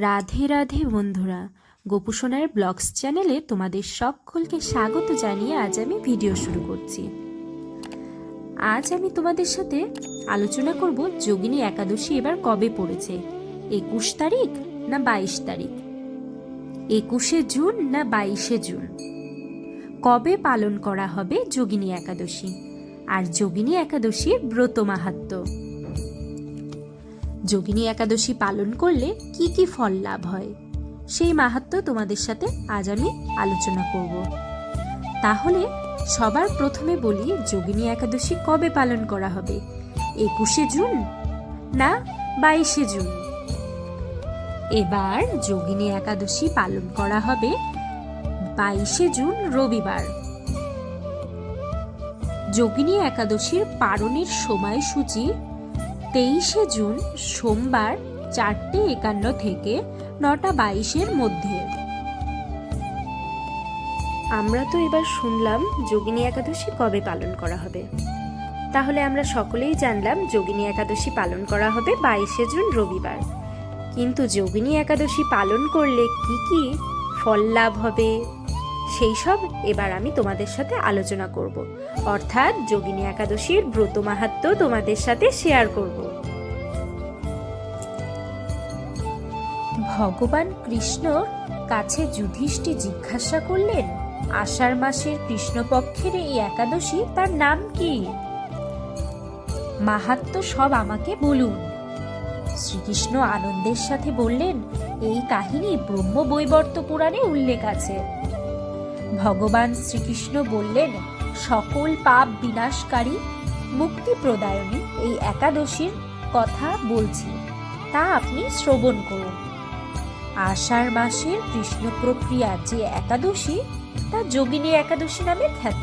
রাধে রাধে বন্ধুরা গোপুসোনার ব্লগস চ্যানেলে তোমাদের সকলকে স্বাগত জানিয়ে আজ আমি ভিডিও শুরু করছি। আজ আমি তোমাদের সাথে আলোচনা করব যোগিনী একাদশী এবার কবে পড়েছে, একুশ তারিখ না বাইশ তারিখ? একুশে জুন না বাইশে জুন? কবে পালন করা হবে যোগিনী একাদশী? আর যোগিনী একাদশীর ব্রত মাহাত্ম্য যোগিনী একাদশী পালন করলে কি কি ফল লাভ হয়? সেই মাহাত্ম্য তোমাদের সাথে আজ আমি আলোচনা করব। তাহলে সবার প্রথমে বলি যোগিনী একাদশী কবে পালন করা হবে? একুশে জুন না বাইশে জুন? এবার যোগিনী একাদশী পালন করা হবে বাইশে জুন রবিবার। যোগিনী একাদশীর পালনের সময়সূচি তেইশে জুন, সোমবার, চারটে একান্ন থেকে নটা বাইশের মধ্যে। আমরা তো এবার শুনলাম যোগিনী একাদশী কবে পালন করা হবে। তাহলে আমরা সকলেই জানলাম যোগিনী একাদশী পালন করা হবে বাইশে জুন, রবিবার। কিন্তু যোগিনী একাদশী পালন করলে কি কি ফল লাভ হবে? সেই সব এবার আমি তোমাদের সাথে আলোচনা করব। অর্থাৎ যোগিনী একাদশীর ব্রত মাহাত্ম্য তোমাদের সাথে শেয়ার করব। ভগবান কৃষ্ণ কাছে যুধিষ্ঠি জিজ্ঞাসা করলেন, আষাঢ় মাসের কৃষ্ণপক্ষের এই একাদশী তার নাম কি? মাহাত্ম সব আমাকে বলুন। শ্রীকৃষ্ণ আনন্দের সাথে বললেন, এই কাহিনী ব্রহ্ম পুরাণে উল্লেখ আছে। ভগবান শ্রীকৃষ্ণ বললেন, সকল পাপ বিনাশকারী, মুক্তি প্রদায়নী এই একাদশীর কথা বলছি, তা আপনি শ্রবণ করুন। আষাঢ় মাসের কৃষ্ণ প্রক্রিয়া যে একাদশী, তা যোগিনী একাদশী নামে খ্যাত।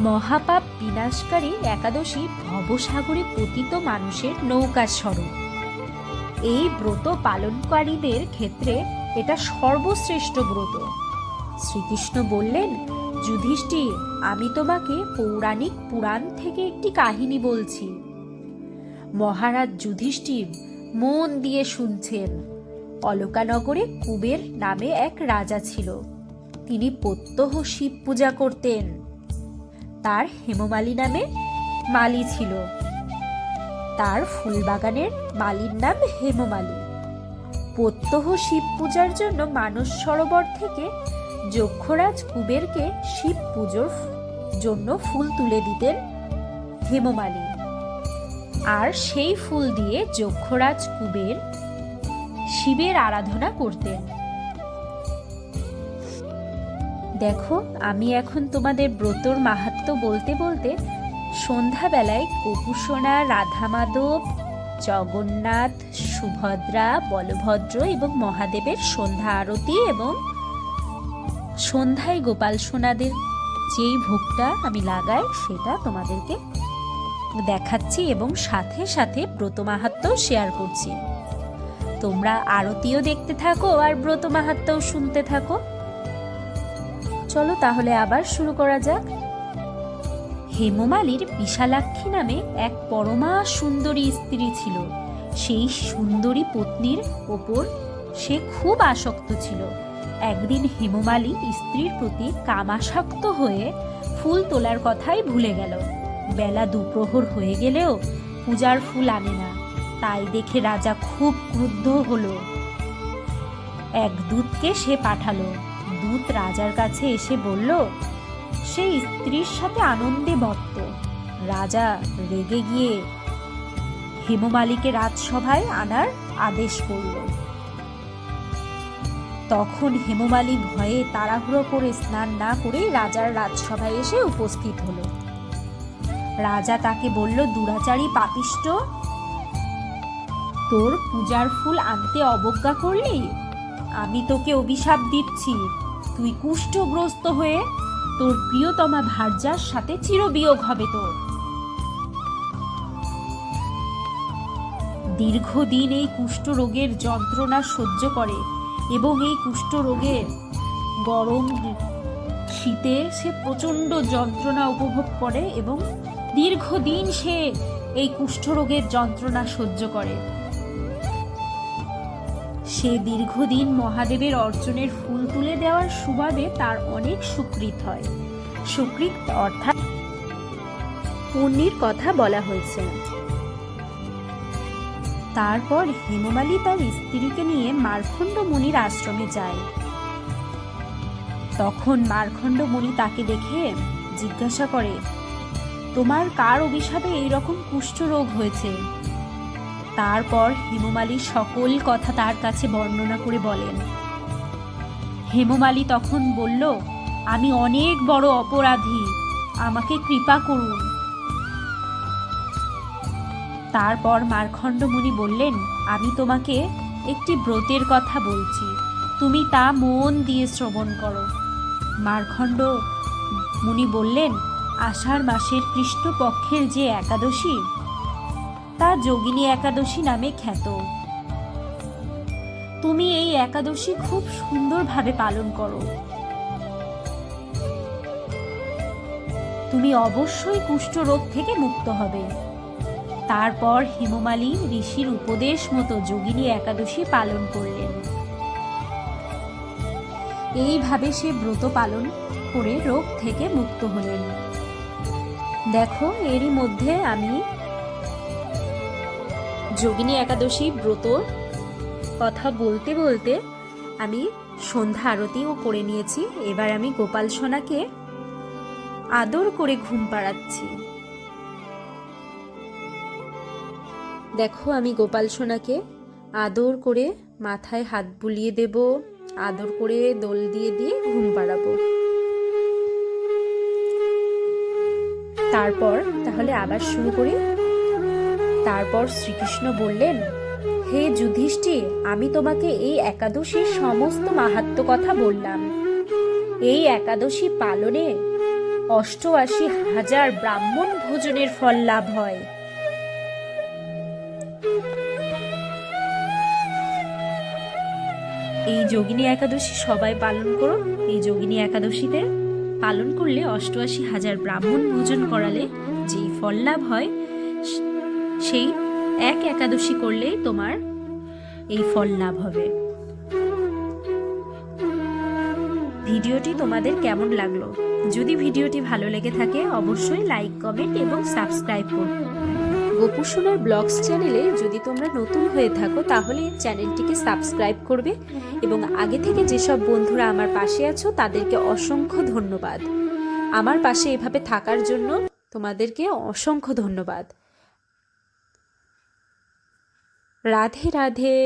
মহাপাপ বিনাশকারী একাদশী ভবসাগরে পতিত মানুষের নৌকা স্বরূপ। এই ব্রত পালনকারীদের ক্ষেত্রে এটা সর্বশ্রেষ্ঠ ব্রত। শ্রীকৃষ্ণ বললেন, যুধিষ্ঠির, আমি তোমাকে পৌরাণিক পুরাণ থেকে একটি কাহিনী বলছি। মহারাজ যুধিষ্ঠির মন দিয়ে শুনছেন। অলকানগরে কুবের নামে এক রাজা ছিল। তিনি প্রত্যহ শিব পূজা করতেন। তার হেমমালী নামে মালি ছিল। তার ফুলবাগানের মালির নাম হেমমালী। প্রত্যহ শিব পূজার জন্য মানস সরোবর থেকে যক্ষরাজ কুবেরকে শিব পুজোর জন্য ফুল তুলে দিতেন হেমমালী আর সেই ফুল দিয়ে যক্ষরাজ কুবের শিবের আরাধনা করতেন। দেখো, আমি এখন তোমাদের ব্রতর মাহাত্ম্য বলতে বলতে সন্ধ্যাবেলায় কপুসোনা রাধা মাধব জগন্নাথ সুভদ্রা, বলভদ্র এবং মহাদেবের সন্ধ্যা আরতি এবং সন্ধ্যায় গোপাল সোনাদের যেই ভোগটা আমি লাগাই, সেটা তোমাদেরকে দেখাচ্ছি এবং সাথে সাথে ব্রত মাহাত্ম শেয়ার করছি। তোমরা আরতিও দেখতে থাকো আর ব্রত মাহাত্মও শুনতে থাকো। চলো তাহলে আবার শুরু করা যাক। হেমমালির বিশালাক্ষী নামে এক পরমা সুন্দরী স্ত্রী ছিল। সেই সুন্দরী পত্নীর ওপর সে খুব আসক্ত ছিল। একদিন হেমমালী স্ত্রীর প্রতি কামাসক্ত হয়ে ফুল তোলার কথাই ভুলে গেল। বেলা দুপ্রহর হয়ে গেলেও পূজার ফুল আনে না। তাই দেখে রাজা খুব ক্রুদ্ধ হলো। এক দূতকে সে পাঠালো। দূত রাজার কাছে এসে বলল সে স্ত্রীর সাথে আনন্দে মত্ত রাজা রেগে গিয়ে হেমমালিকে রাজসভায় আনার আদেশ করল তখন হেমমালি ভয়ে তাড়াহুড়ো করে স্নান না করে রাজার রাজসভায় এসে উপস্থিত হলো। রাজা তাকে বলল, দুরাচারী পাপিষ্ট, তোর পূজার ফুল আনতে অবজ্ঞা করলি? আমি তোকে অভিশাপ দিচ্ছি। তুই কুষ্ঠগ্রস্ত হয়ে তোর প্রিয়তমা ভার্যার সাথে চিরবিয়োগ হবে তোর। দীর্ঘদিন এই কুষ্ঠরোগের যন্ত্রণা সহ্য করে এবং এই কুষ্ঠরোগের গরম শীতে সে প্রচণ্ড যন্ত্রণা উপভোগ করে এবং দীর্ঘদিন সে এই কুষ্ঠরোগের যন্ত্রণা সহ্য করে। সে দীর্ঘদিন মহাদেবের অর্জনের ফুল তুলে দেওয়ার সুবাদে তার অনেক সুকৃত হয়। সুকৃত অর্থাৎ পুণ্যের কথা বলা হয়েছে। তারপর হেমমালী তার স্ত্রীকে নিয়ে মার্খণ্ড মুনির আশ্রমে যায়। তখন মার্খণ্ড মুনি তাকে দেখে জিজ্ঞাসা করে, তোমার কার অভিশাপে এইরকম কুষ্ঠরোগ হয়েছে? তারপর হেমমালী সকল কথা তার কাছে বর্ণনা করে বলেন। হেমমালী তখন বলল, আমি অনেক বড় অপরাধী, আমাকে কৃপা করুন। তারপর মার্খণ্ড মুনি বললেন, আমি তোমাকে একটি ব্রতের কথা বলছি। তুমি তা মন দিয়ে শ্রবণ করো। মার্খণ্ড মুনি বললেন, আষাঢ় মাসের কৃষ্ণপক্ষের যে একাদশী, তা যোগিনী একাদশী নামে খ্যাত। তুমি এই একাদশী খুব সুন্দরভাবে পালন করো। তুমি অবশ্যই কুষ্ঠরোগ থেকে মুক্ত হবে। তারপর হেমমালী ঋষির উপদেশ মতো যোগিনী একাদশী পালন করলেন। এইভাবে সে ব্রত পালন করে রোগ থেকে মুক্ত হলেন। দেখো, এরই মধ্যে আমি যোগিনী একাদশী ব্রত কথা বলতে বলতে আমি সন্ধ্যা আরতিও করে নিয়েছি। এবার আমি গোপাল সোনাকে আদর করে ঘুম পাড়াচ্ছি। দেখো আমি গোপাল সোনাকে আদর করে মাথায় হাত বুলিয়ে দেব, আদর করে দোল দিয়ে দিয়ে ঘুম পাড়াবো। তারপর তাহলে আবার শুরু করি। তারপর শ্রীকৃষ্ণ বললেন, হে যুধিষ্ঠির আমি তোমাকে এই একাদশীর সমস্ত মাহাত্ম কথা বললাম। এই একাদশী পালনে অষ্টআশি হাজার ব্রাহ্মণ ভোজনের ফল লাভ হয়। এই যোগিনী একাদশী সবাই পালন করো। এই যোগিনী একাদশীতে পালন করলে অষ্টআশি হাজার ব্রাহ্মণ ভোজন করালে যেই ফল লাভ হয়, সেই এক একাদশী করলেই তোমার এই ফল লাভ হবে। ভিডিওটি তোমাদের কেমন লাগল? যদি ভিডিওটি ভালো লেগে থাকে, অবশ্যই লাইক, কমেন্ট এবং সাবস্ক্রাইব করো। গোপুসোনার ব্লগস চ্যানেলে যদি তোমরা নতুন হয়ে থাকো, তাহলে চ্যানেলটিকে সাবস্ক্রাইব করবে এবং আগে থেকে যেসব বন্ধুরা আমার পাশে আছো, তাদেরকে অসংখ্য ধন্যবাদ। আমার পাশে এভাবে থাকার জন্য তোমাদেরকে অসংখ্য ধন্যবাদ। রাধে রাধে।